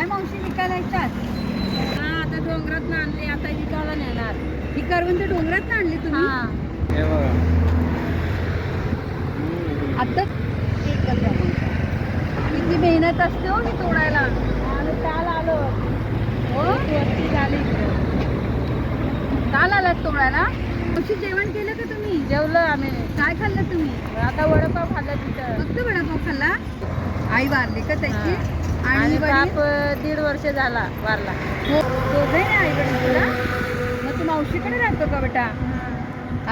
काय मावशी विकायला येतात? हा आता डोंगरात आणली आता विकायला नेणार. ही करवंद डोंगरात आणली तुम्ही? हा. हे बघा. आता. किती मेहनत असते हो ही तोडायला. आणि काल आलो. हो? वरती झाली काल आलात तोडायला? मावशी जेवण केलं का तुम्ही? जेवलो आम्ही. काय खाल्लं तुम्ही? आता वडापाव खाल्ला तिथं. फक्त वडापाव खाल्ला? आई वारली का त्याची? आणि बाप? दीड वर्ष झाला वारला. हो. दोघे आई वडील तुला मग तू मावशीकडे राहतो का बेटा?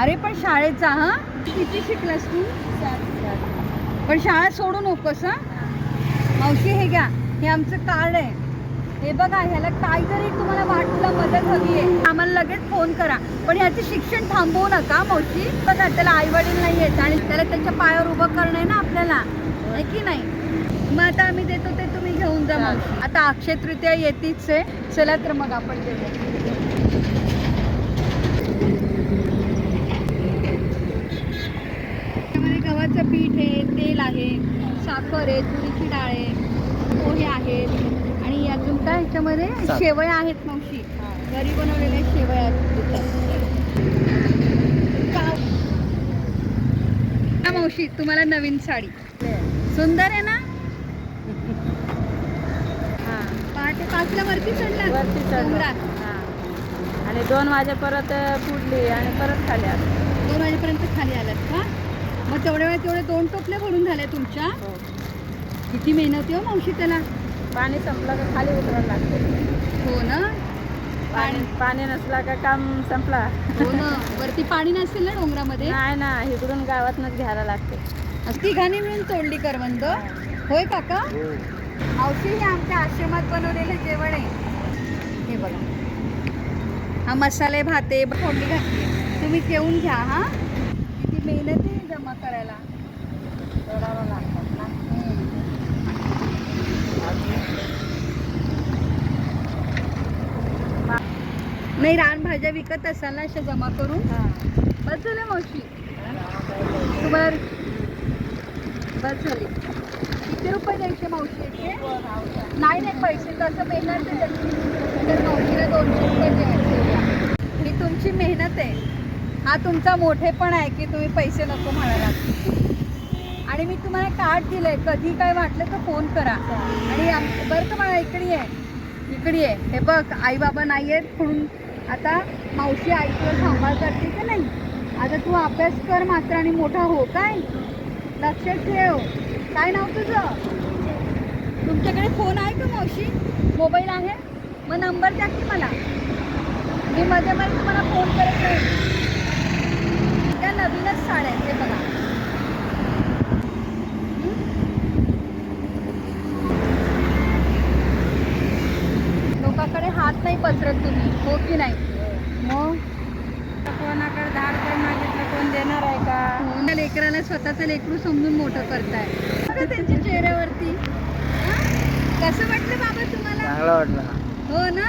अरे पण शाळेत जा हा. किती शिकलास तू? पण शाळा सोडू नकोस हा? मावशी हे घ्या. हे आमचं कार्ड आहे. हे बघा ह्याला काय जरी तुम्हाला वाटलं मदत हवी आहे आम्हाला लगेच फोन करा. पण ह्याचं शिक्षण थांबवू नका मावशी. बघा त्याला आई वडील नाही आहेत आणि त्याला त्याच्या पायावर उभं करणं आहे ना आपल्याला. आहे की नाही? मग आता आम्ही देतो ते तुम्ही घेऊन जा मावशी. आता अक्षय तृतीया येतीच आहे. चला तर मग आपण देतो त्यामध्ये गव्हाचं पीठ आहे तेल आहे साखर आहे तुरीची डाळ आहे पोहे आहेत आणि अजून काय ह्याच्यामध्ये. शेवया आहेत मावशी. घरी बनवलेल्या शेवया आहेत. का- मावशी तुम्हाला नवीन साडी. सुंदर आहे ना हा पहाटे पाचला वरती चढला. वरती चढलो. डोंगरात. हा. आणि दोन वाजे परत फुडली आणि परत खाली आलो. दोन वाजेपर्यंत खाली आलात का? मग तेवढ्या वेळात तेवढे दोन टोपले भरून झाल्या तुमच्या? हो. किती मेहनत आहे हो मावशी त्याला? पाणी संपलं का खाली उतरायला लागते. हो ना? पाणी पाणी नसला का काम संपला. हो ना. वरती पाणी नसेल ना डोंगरामध्ये? नाही ना इकडून गावातनच घ्यायला लागते. तिघांनी मिळून तोडली करवंद. होय काका? मावशी हे आमच्या आश्रमात बनवलेलं जेवण आहे. हे बघा. हा मसाले भाते फोडणी घातली. तुम्ही जेवून घ्या हा. किती मेहनत आहे जमा करायला. तोडावं लागतात ना. नाही रानभाज्या विकत असाल ना अशा जमा करून? हा. बस झालं मावशी. तुम्हाला बस झाली. किती रुपये द्यायचे मावशी नाही नाही पैसे तसं मेहनत आहे त्याची. तर मावशीला दोनशे रुपये द्यायचे ही तुमची मेहनत आहे. हा तुमचा मोठे पण आहे की तुम्ही पैसे नको म्हणायला आणि मी तुम्हाला कार्ड दिलंय. कधी काय वाटलं तर फोन करा. आणि आम- बरं का मला इकडे आहे इकडे आहे हे बघ आई बाबा नाही आहेत म्हणून आता मावशी आईचं सांभाळ करते की नाही? आता तू अभ्यास कर मात्र आणि मोठा हो काय? लक्षात ठेव. काय नाव तुझं? तुमच्याकडे फोन आहे का मावशी? मोबाईल आहे? मग नंबर द्या की मला. मी मध्ये मध्ये तुम्हाला फोन करत नाही. त्या नवीनच साड्या आहेत, हे बघा. लोकांकडे हात नाही पसरत तुम्ही हो की नाही? मग? देणार आहे का? हो लेकराला स्वतःचं लेकरू समजून मोठं करताय. त्यांच्या चेहऱ्यावरती. कसं वाटलं बाबा तुम्हाला? वाटलं. हो ना?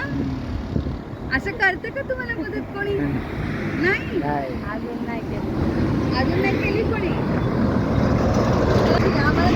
असं करते का तुम्हाला मदत कोणी? नाही? अजून नाही केली. अजून नाही केली कोणी? हो, आम्हाला